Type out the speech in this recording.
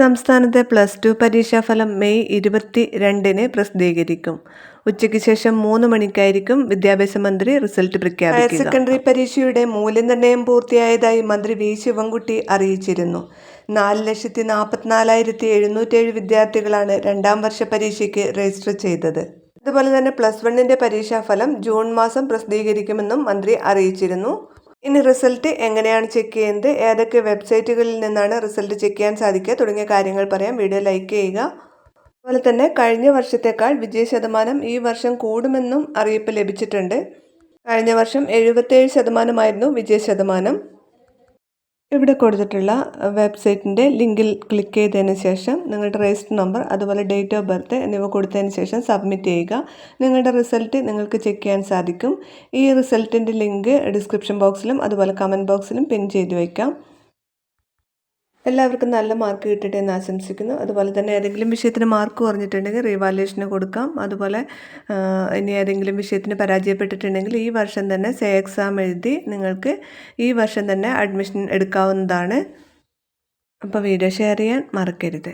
സംസ്ഥാനത്തെ plus two പരീക്ഷാഫലം May ഇരുപത്തി രണ്ടിന് പ്രസിദ്ധീകരിക്കും. ഉച്ചയ്ക്ക് ശേഷം മൂന്ന് മണിക്കായിരിക്കും വിദ്യാഭ്യാസ മന്ത്രി റിസൾട്ട് പ്രഖ്യാപിക്കുക. ഹയർ സെക്കൻഡറി പരീക്ഷയുടെ മൂല്യനിർണയം പൂർത്തിയായതായി മന്ത്രി വി ശിവൻകുട്ടി അറിയിച്ചിരുന്നു. നാല് ലക്ഷത്തി നാൽപ്പത്തിനാലായിരത്തി എഴുന്നൂറ്റേഴ് വിദ്യാർത്ഥികളാണ് രണ്ടാം വർഷ പരീക്ഷയ്ക്ക് രജിസ്റ്റർ ചെയ്തത്. അതുപോലെ തന്നെ പ്ലസ് വണ്ണിന്റെ പരീക്ഷാഫലം ജൂൺ മാസം പ്രസിദ്ധീകരിക്കുമെന്നും മന്ത്രി അറിയിച്ചിരുന്നു. ഇനി റിസൾട്ട് എങ്ങനെയാണ് ചെക്ക് ചെയ്യുന്നത് ഏതൊക്കെ വെബ്സൈറ്റുകളിൽ നിന്നാണ് റിസൾട്ട് ചെക്ക് ചെയ്യാൻ സാധിക്കുക? തുടങ്ങിയ കാര്യങ്ങൾ പറയാം. വീഡിയോ ലൈക്ക് ചെയ്യുക. അതുപോലെ തന്നെ കഴിഞ്ഞ വർഷത്തേക്കാൾ വിജയ ശതമാനം ഈ വർഷം കൂടുമെന്നും അറിയിപ്പ് ലഭിച്ചിട്ടുണ്ട്. കഴിഞ്ഞ വർഷം എഴുപത്തേഴ് ശതമാനമായിരുന്നു വിജയ ശതമാനം. ഇവിടെ കൊടുത്തിട്ടുള്ള വെബ്സൈറ്റിന്റെ ലിങ്കിൽ ക്ലിക്ക് ചെയ്തതിന് ശേഷം നിങ്ങളുടെ രജിസ്റ്റർ നമ്പർ അതുപോലെ ഡേറ്റ് ഓഫ് ബർത്ത് എന്നിവ കൊടുത്തതിന് ശേഷം സബ്മിറ്റ് ചെയ്യുക. നിങ്ങളുടെ റിസൾട്ട് നിങ്ങൾക്ക് ചെക്ക് ചെയ്യാൻ സാധിക്കും. ഈ റിസൾട്ടിന്റെ ലിങ്ക് ഡിസ്ക്രിപ്ഷൻ ബോക്സിലും അതുപോലെ കമന്റ് ബോക്സിലും പിൻ ചെയ്ത് വയ്ക്കാം എല്ലാവർക്കും നല്ല മാർക്ക് കിട്ടട്ടെ എന്ന് ആശംസിക്കുന്നു. അതുപോലെ തന്നെ ഏതെങ്കിലും വിഷയത്തിന് മാർക്ക് കുറഞ്ഞിട്ടുണ്ടെങ്കിൽ റീവാലുവേഷന് കൊടുക്കാം. അതുപോലെ ഇനി ഏതെങ്കിലും വിഷയത്തിന് പരാജയപ്പെട്ടിട്ടുണ്ടെങ്കിൽ ഈ വർഷം തന്നെ സേ എക്സാം എഴുതി നിങ്ങൾക്ക് ഈ വർഷം തന്നെ അഡ്മിഷൻ എടുക്കാവുന്നതാണ്. അപ്പോൾ വീഡിയോ ഷെയർ ചെയ്യാൻ മറക്കരുത്.